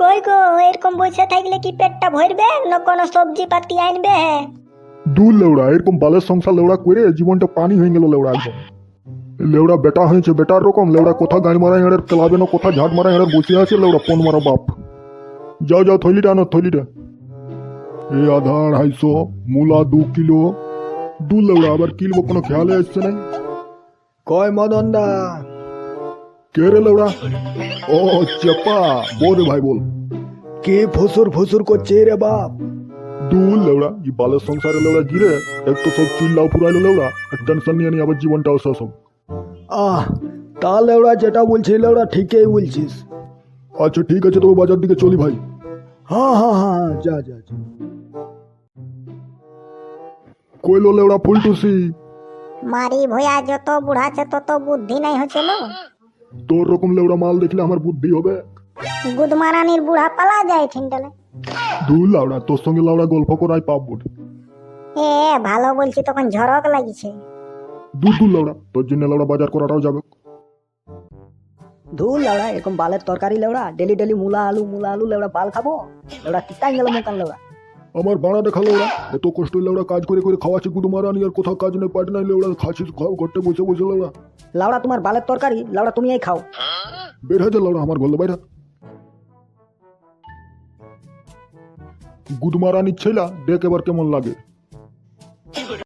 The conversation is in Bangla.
কই গো এরকম বসে থাকলে কি পেটটা ভরবে? না কোনো সবজি পাতি আনবে? দূর লেউড়া এরকম বালের সংসার লেউড়া করে জীবনটা পানি হয়ে গেল লেউড়া একদম। লেউড়া বেটা হয়েছে বেটার রকম। লেউড়া কোথা গাড়ি মারা হেঁড়ের ক্লাবে না কোথা ঝাট মারা হেঁড়ের বসে আছে লেউড়া পন মারা বাপ। যাও যাও থইলিটা আনো থইলিটা এ আধা আড়াইশো মূলা দু কিলো। দু লেউড়া আবার কিলবো কোনো খেয়ালে আসছে না? কয় মদন দা? কে রে লেউড়া ও চেপা। রে ভাই বল। কে ফুসুর ফুসুর করছে রে বাপ? দূর লেউড়া এই বালের সংসারে লেউড়া গিরে এক তো সব চিল্লাও পুরাইলো লেউড়া টেনশন নিয়ে নিয়ে আবার জীবনটাও শেষ হবে। আহ তা লেওড়া যেটা বলছিস লেওড়া ঠিকই বলছিস। আচ্ছা ঠিক আছে তবে বাজার দিকে চলি ভাই। হ্যাঁ হ্যাঁ হ্যাঁ হ্যাঁ, যা যা যা। কইলো লেউড়া ফুলটুসি। মারি ভয়া যত বুড়াছে তত বুদ্ধি নাই হচ্ছে লো তোর রকম লেউড়া মাল দেখলে আমার বুদ্ধি হবে। গুদমারানির বুড়া পালা যায় ঠিন্ডালে দূর লাউড়া তোর সঙ্গে লাউড়া গল্প করাই পাপ বটে। এ ভালো বলছি তখন ঝরক লাগিছে। দূর দূর লাউড়া তোর জন্য লাউড়া বাজার করাটাও যাবে। ধুর লেওড়া এরকম বালের তরকারি লেওড়া ডেলি ডেলি মূলা আলু মূলা আলু লেওড়া বাল খাব। লেওড়া কিতাই গেল মোকান লেওড়া আমার বানাটা দেখা ওরা এত কষ্ট লেউড়া কাজ করে করে খাওয়াচ্ছে গুদু মারানি আর কোথাও কাজ নেই পাট নাই ওরা খাচ্ছিস খাও ঘরটে বসে বসে লাউড়া লাউড়া তোমার বালের তরকারি লাউড়া তুমি এই খাও। বের হয়ে যা লাউড়া আমার গল্লে বাইরা। গুদমারানির ছেলা দেখ এবার কেমন লাগে।